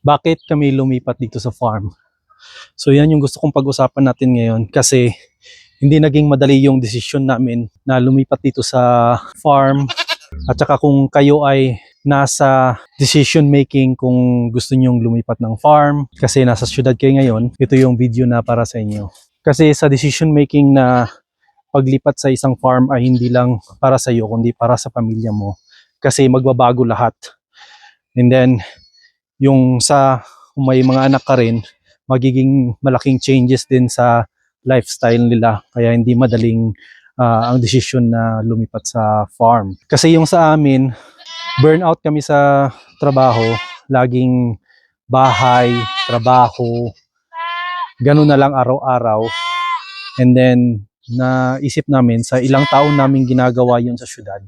bakit kami lumipat dito sa farm. So yan yung gusto kong pag-usapan natin ngayon kasi hindi naging madali yung desisyon namin na lumipat dito sa farm at saka kung kayo ay nasa decision making kung gusto nyong lumipat ng farm kasi nasa syudad kayo ngayon, ito yung video na para sa inyo. Kasi sa decision making na paglipat sa isang farm ay hindi lang para sa iyo kundi para sa pamilya mo kasi magbabago lahat. And then yung sa kung may mga anak ka rin, magiging malaking changes din sa lifestyle nila. Kaya hindi madaling ah, ang desisyon na lumipat sa farm. Kasi yung sa amin, burnout kami sa trabaho, laging bahay, trabaho, ganun na lang araw-araw. And then, naisip namin sa ilang taon namin ginagawa yun sa syudad.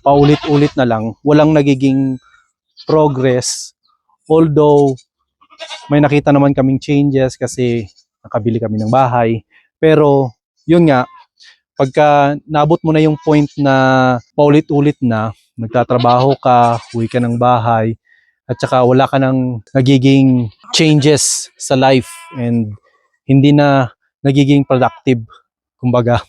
Paulit-ulit na lang, walang nagiging progress. Although, may nakita naman kaming changes kasi nakabili kami ng bahay. Pero, yun nga, pagka nabot mo na yung point na paulit-ulit na, nagtatrabaho ka, uwi ka ng bahay, at saka wala ka ng nagiging changes sa life and hindi na nagiging productive, kumbaga.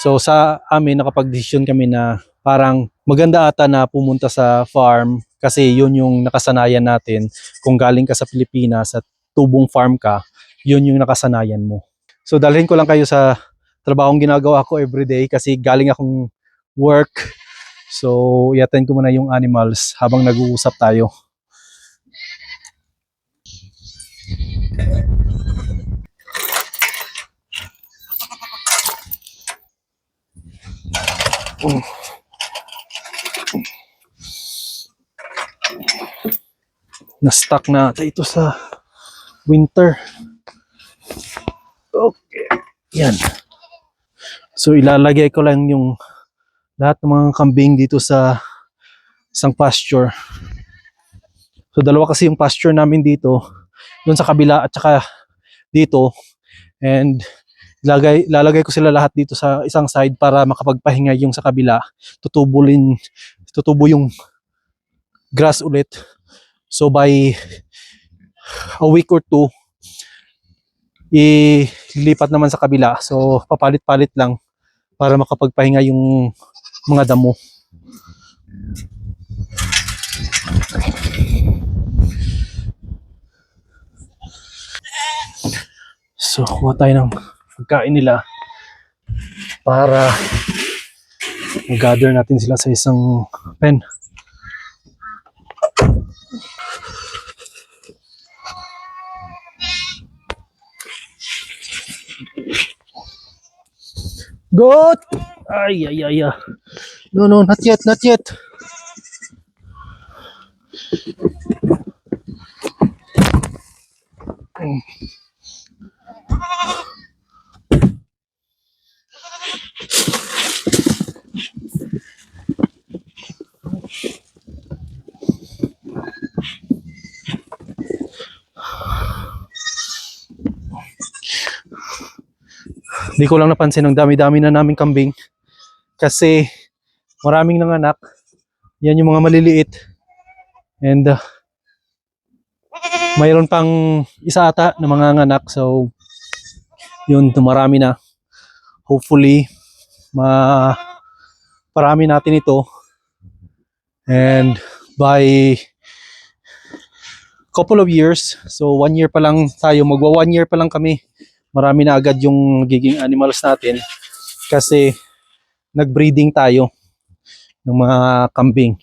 So sa amin, nakapag-decision kami na parang maganda ata na pumunta sa farm kasi yun yung nakasanayan natin. Kung galing ka sa Pilipinas at tubong farm ka, yun yung nakasanayan mo. So dalhin ko lang kayo sa trabahong ginagawa ko everyday kasi galing akong work. So i-attend ko muna yung animals habang nag-uusap tayo. Na-stuck na ata ito sa winter. Okay. Yan. So ilalagay ko lang yung lahat ng mga kambing dito sa isang pasture. So dalawa kasi yung pasture namin dito, doon sa kabila at saka dito. And lalagay, lalagay ko sila lahat dito sa isang side para makapagpahinga yung sa kabila. Tutubulin, tutubo yung grass ulit. So by a week or two, ilipat naman sa kabila. So papalit-palit lang para makapagpahinga yung mga damo. So kuha tayo ng pagkain nila para gather natin sila sa isang pen. Goat! Ay, ay, ay, ay. No, no, not yet, not yet. Mm. Hindi ko lang napansin ang dami-dami na naming kambing. Kasi maraming nanganak. Yan yung mga maliliit. And uh, mayroon pang isa ata na mga nganak. So, yun, marami na. Hopefully, ma parami natin ito. And by couple of years, so one year pa lang tayo, magwa one year pa lang kami marami na agad yung giging animals natin kasi nagbreeding tayo ng mga kambing.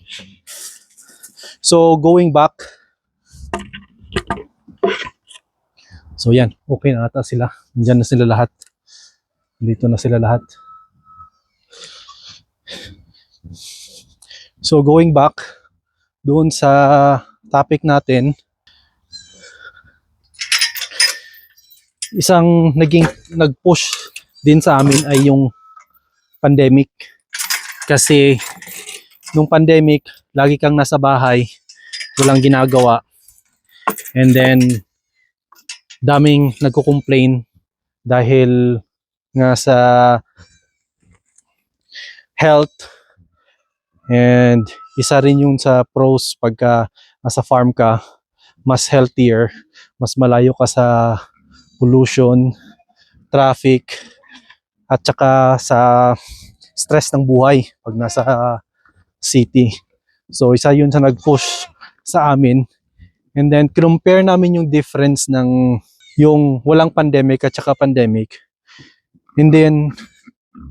So going back So yan, okay na ata sila. Nandiyan na sila lahat. Dito na sila lahat. So going back doon sa topic natin, isang naging nag-push din sa amin ay yung pandemic. Kasi nung pandemic, lagi kang nasa bahay, walang ginagawa. And then daming nagko-complain dahil nga sa health and isa rin yung sa pros pagka nasa farm ka mas healthier, mas malayo ka sa pollution, traffic, at saka sa stress ng buhay pag nasa city. So isa yun sa nag-push sa amin. And then compare namin yung difference ng yung walang pandemic at saka pandemic. And then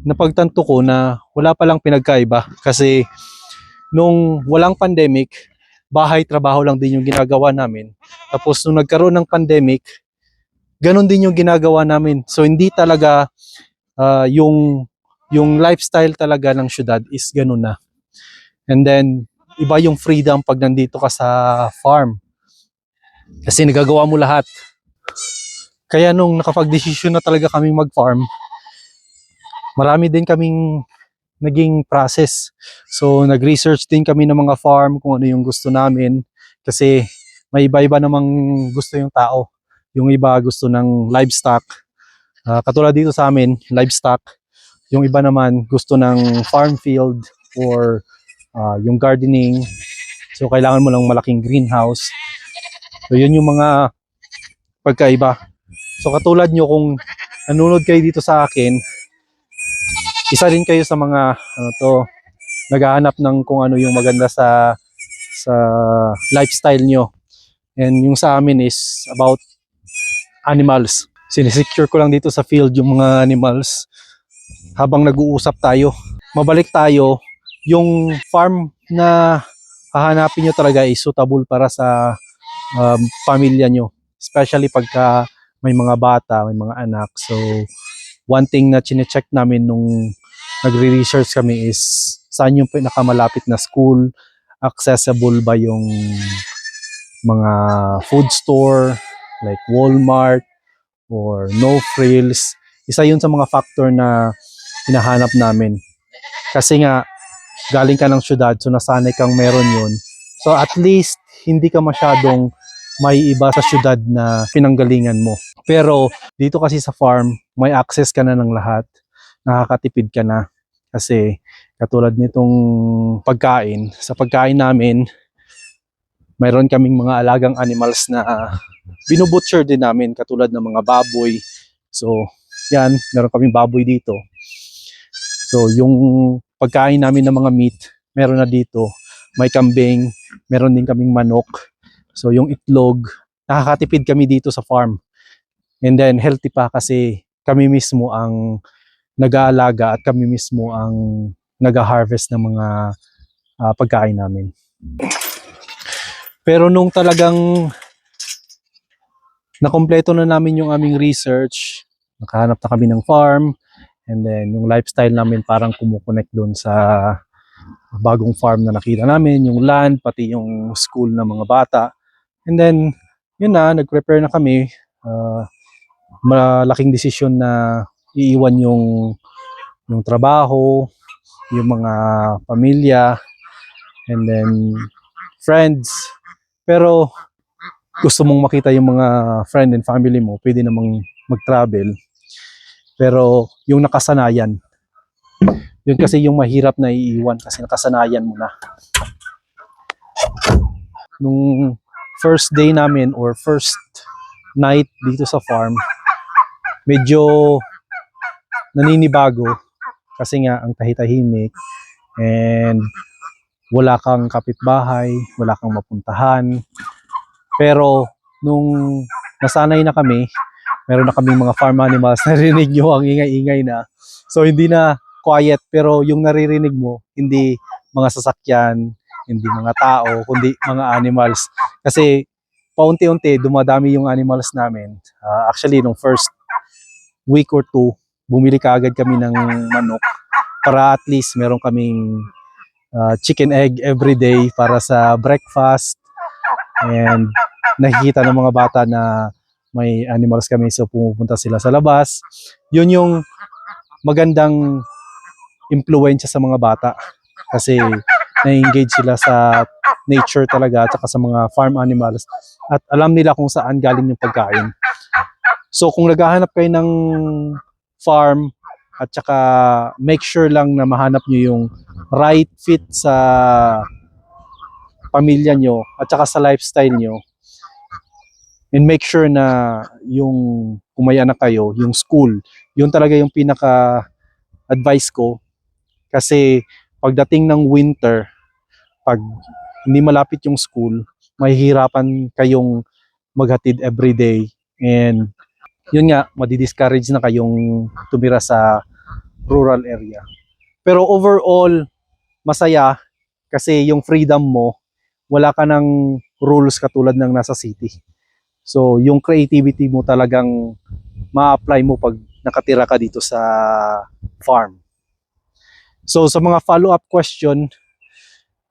napagtanto ko na wala palang pinagkaiba kasi nung walang pandemic, bahay trabaho lang din yung ginagawa namin. Tapos nung nagkaroon ng pandemic, ganun din yung ginagawa namin. So hindi talaga ah, yung yung lifestyle talaga ng syudad is ganun na. And then iba yung freedom pag nandito ka sa farm. Kasi nagagawa mo lahat. Kaya nung nakapag-desisyon na talaga kaming mag-farm, marami din kaming naging process. So, nag-research din kami ng mga farm kung ano yung gusto namin. Kasi may iba-iba namang gusto yung tao. Yung iba gusto ng livestock. Ah, katulad dito sa amin, livestock. Yung iba naman gusto ng farm field or ah, yung gardening. So, kailangan mo lang malaking greenhouse. So, yun yung mga pagkaiba. So, katulad nyo kung nanonood kayo dito sa akin, isa rin kayo sa mga ano to naghahanap ng kung ano yung maganda sa sa lifestyle nyo. And yung sa amin is about animals. Sinisecure ko lang dito sa field yung mga animals habang nag-uusap tayo. Mabalik tayo, yung farm na hahanapin nyo talaga is suitable para sa um, pamilya nyo. Especially pagka may mga bata, may mga anak. So, one thing na chinecheck namin nung nagre-research kami is saan yung pinakamalapit na school, accessible ba yung mga food store like Walmart or no frills. Isa yun sa mga factor na hinahanap namin. Kasi nga, galing ka ng syudad, so nasanay kang meron yun. So at least, hindi ka masyadong may iba sa syudad na pinanggalingan mo. Pero dito kasi sa farm, may access ka na ng lahat. Nakakatipid ka na. Kasi katulad nitong pagkain, sa pagkain namin, mayroon kaming mga alagang animals na binubutcher din namin katulad ng mga baboy. So, yan, meron kaming baboy dito. So, yung pagkain namin ng mga meat, meron na dito. May kambing, meron din kaming manok. So, yung itlog, nakakatipid kami dito sa farm. And then, healthy pa kasi kami mismo ang nag-aalaga at kami mismo ang nag-harvest ng mga ah, pagkain namin. Pero nung talagang nakompleto na namin yung aming research, nakahanap na kami ng farm, and then yung lifestyle namin parang kumukonect doon sa bagong farm na nakita namin, yung land, pati yung school ng mga bata. And then, yun na, nag-prepare na kami. Ah, malaking desisyon na iiwan yung yung trabaho, yung mga pamilya, and then friends. Pero gusto mong makita yung mga friend and family mo, pwede namang mag-travel. Pero yung nakasanayan, yun kasi yung mahirap na iiwan kasi nakasanayan mo na. Nung first day namin or first night dito sa farm, medyo naninibago kasi nga ang tahitahimik and wala kang kapitbahay, wala kang mapuntahan. Pero nung nasanay na kami, meron na kaming mga farm animals, narinig nyo ang ingay-ingay na. So hindi na quiet pero yung naririnig mo, hindi mga sasakyan, hindi mga tao, kundi mga animals. Kasi paunti-unti dumadami yung animals namin. Ah, actually, nung first week or two, bumili kaagad kami ng manok para at least meron kaming ah, chicken egg every day para sa breakfast. And nakikita ng mga bata na may animals kami so pumupunta sila sa labas. Yun yung magandang impluensya sa mga bata kasi na-engage sila sa nature talaga at sa mga farm animals at alam nila kung saan galing yung pagkain. So kung naghahanap kayo ng farm at saka make sure lang na mahanap nyo yung right fit sa pamilya nyo at saka sa lifestyle nyo, And make sure na yung kung may anak kayo, yung school, yun talaga yung pinaka advice ko kasi pagdating ng winter, pag hindi malapit yung school, mahihirapan kayong maghatid every day and yun nga, madi-discourage na kayong tumira sa rural area. Pero overall, masaya kasi yung freedom mo, wala ka ng rules katulad ng nasa city. So, yung creativity mo talagang ma-apply mo pag nakatira ka dito sa farm. So, sa mga follow-up question,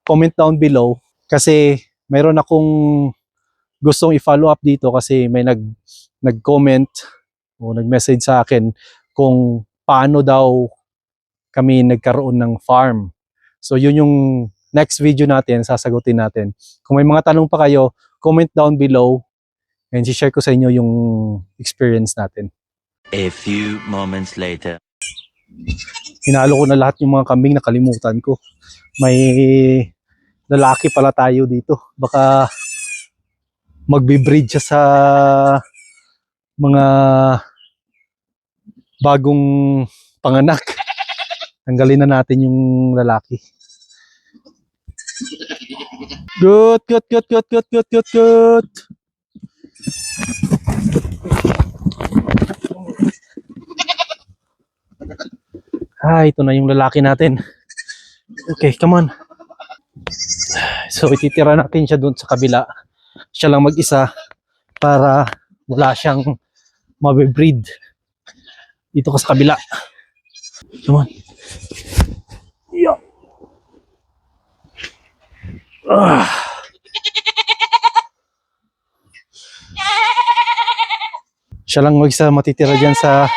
comment down below kasi mayroon akong gustong i-follow up dito kasi may nag nag-comment o nag-message sa akin kung paano daw kami nagkaroon ng farm. So yun yung next video natin, sasagutin natin. Kung may mga tanong pa kayo, comment down below and share ko sa inyo yung experience natin. A few moments later. Hinalo ko na lahat yung mga kambing nakalimutan ko. May lalaki pala tayo dito. Baka magbe-breed siya sa mga bagong panganak. Tanggalin na natin yung lalaki. Good, good, good, good, good, good, good, good. Ah, ito na yung lalaki natin. Okay, come on. So, ititira natin siya doon sa kabila. Siya lang mag-isa para wala siyang mabibreed. Dito ka sa kabila. Come on. Yeah. Ah. Siya lang mag-isa matitira dyan sa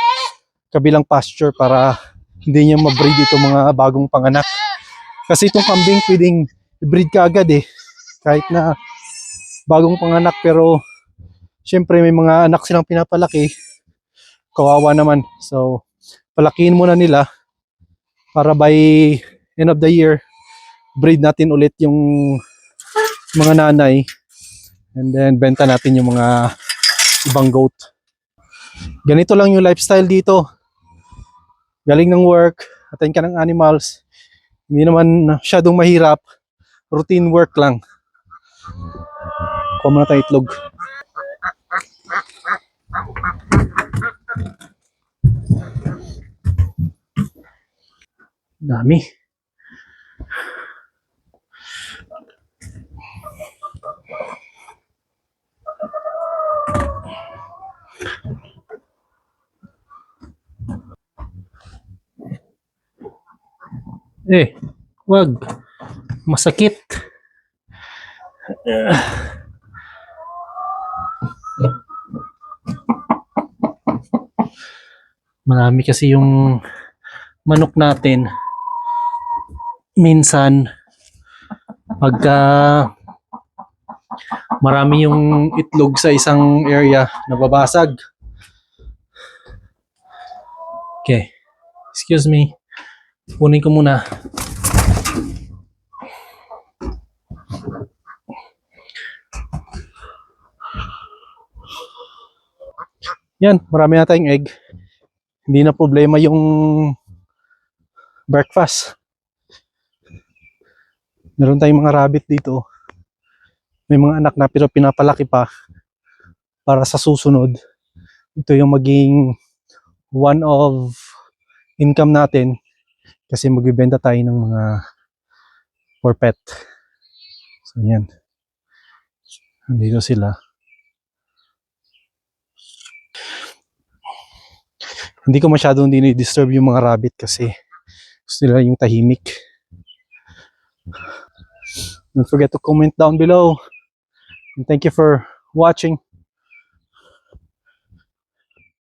kabilang pasture para hindi niya ma-breed itong mga bagong panganak. Kasi itong kambing pwedeng i-breed ka agad eh. Kahit na bagong panganak pero syempre may mga anak silang pinapalaki. Kawawa naman. So palakihin muna nila para by end of the year breed natin ulit yung mga nanay and then benta natin yung mga ibang goat. Ganito lang yung lifestyle dito galing ng work, attend ka ng animals, hindi naman masyadong mahirap, routine work lang. Kuha muna tayo itlog. Dami. Eh, wag. Masakit. Marami kasi yung manok natin. Minsan, pagka marami yung itlog sa isang area, nababasag. Okay. Excuse me. Kunin ko muna. Yan, marami na tayong egg. Hindi na problema yung breakfast. Meron tayong mga rabbit dito. May mga anak na pero pinapalaki pa para sa susunod. Ito yung maging one of income natin kasi magbibenta tayo ng mga for pet. So yan. Nandito sila. Hindi ko masyadong dinidisturb yung mga rabbit kasi gusto nila yung tahimik. Don't forget to comment down below. And thank you for watching.